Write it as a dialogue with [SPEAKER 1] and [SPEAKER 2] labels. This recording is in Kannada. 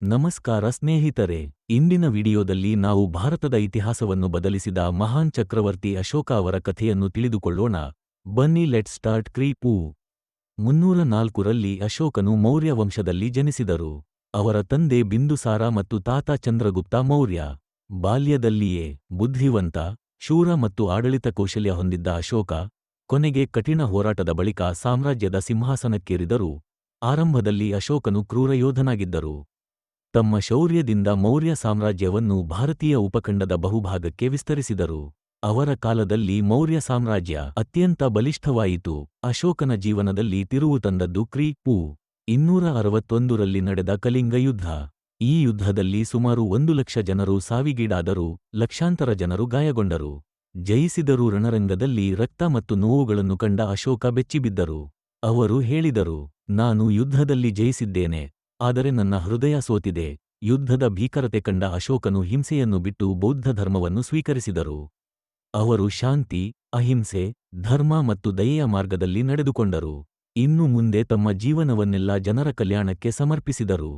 [SPEAKER 1] ನಮಸ್ಕಾರ ಸ್ನೇಹಿತರೆ, ಇಂದಿನ ವಿಡಿಯೋದಲ್ಲಿ ನಾವು ಭಾರತದ ಇತಿಹಾಸವನ್ನು ಬದಲಿಸಿದ ಮಹಾನ್ ಚಕ್ರವರ್ತಿ ಅಶೋಕ ಅವರ ಕಥೆಯನ್ನು ತಿಳಿದುಕೊಳ್ಳೋಣ. ಬನ್ನಿ ಲೆಟ್ ಸ್ಟಾರ್ಟ್ ಕ್ರೀ ಪೂ ಮುನ್ನೂರ ನಾಲ್ಕರಲ್ಲಿ ಅಶೋಕನು ಮೌರ್ಯ ವಂಶದಲ್ಲಿ ಜನಿಸಿದರು. ಅವರ ತಂದೆ ಬಿಂದುಸಾರ ಮತ್ತು ತಾತ ಚಂದ್ರಗುಪ್ತ ಮೌರ್ಯ. ಬಾಲ್ಯದಲ್ಲಿಯೇ ಬುದ್ಧಿವಂತ, ಶೂರ ಮತ್ತು ಆಡಳಿತ ಕೌಶಲ್ಯ ಹೊಂದಿದ್ದ ಅಶೋಕ, ಕೊನೆಗೆ ಕಠಿಣ ಹೋರಾಟದ ಬಳಿಕ ಸಾಮ್ರಾಜ್ಯದ ಸಿಂಹಾಸನಕ್ಕೇರಿದರು. ಆರಂಭದಲ್ಲಿ ಅಶೋಕನು ಕ್ರೂರ ಯೋಧನಾಗಿದ್ದರು. ತಮ್ಮ ಶೌರ್ಯದಿಂದ ಮೌರ್ಯ ಸಾಮ್ರಾಜ್ಯವನ್ನು ಭಾರತೀಯ ಉಪಖಂಡದ ಬಹುಭಾಗಕ್ಕೆ ವಿಸ್ತರಿಸಿದರು. ಅವರ ಕಾಲದಲ್ಲಿ ಮೌರ್ಯ ಸಾಮ್ರಾಜ್ಯ ಅತ್ಯಂತ ಬಲಿಷ್ಠವಾಯಿತು. ಅಶೋಕನ ಜೀವನದಲ್ಲಿ ತಿರುವು ತಂದದ್ದು ಕ್ರೀ. ಪೂ. ಇನ್ನೂರ ಅರವತ್ತೊಂದರಲ್ಲಿ ನಡೆದ ಕಲಿಂಗ ಯುದ್ಧ. ಈ ಯುದ್ಧದಲ್ಲಿ ಸುಮಾರು ಒಂದು ಲಕ್ಷ ಜನರು ಸಾವಿಗೀಡಾದರೂ, ಲಕ್ಷಾಂತರ ಜನರು ಗಾಯಗೊಂಡರು. ಜಯಿಸಿದರೂ ರಣರಂಗದಲ್ಲಿ ರಕ್ತ ಮತ್ತು ನೋವುಗಳನ್ನು ಕಂಡ ಅಶೋಕ ಬೆಚ್ಚಿಬಿದ್ದರು. ಅವರು ಹೇಳಿದರು, ನಾನು ಯುದ್ಧದಲ್ಲಿ ಜಯಿಸಿದ್ದೇನೆ. ಆದರೆ ನನ್ನ ಹೃದಯ ಸೋತಿದೆ. ಯುದ್ಧದ ಭೀಕರತೆ ಕಂಡ ಅಶೋಕನು ಹಿಂಸೆಯನ್ನು ಬಿಟ್ಟು ಬೌದ್ಧ ಧರ್ಮವನ್ನು ಸ್ವೀಕರಿಸಿದರು. ಅವರು ಶಾಂತಿ, ಅಹಿಂಸೆ, ಧರ್ಮ ಮತ್ತು ದಯೆಯ ಮಾರ್ಗದಲ್ಲಿ ನಡೆದುಕೊಂಡರು. ಇನ್ನು ಮುಂದೆ ತಮ್ಮ ಜೀವನವನ್ನೆಲ್ಲ ಜನರ ಕಲ್ಯಾಣಕ್ಕೆ ಸಮರ್ಪಿಸಿದರು.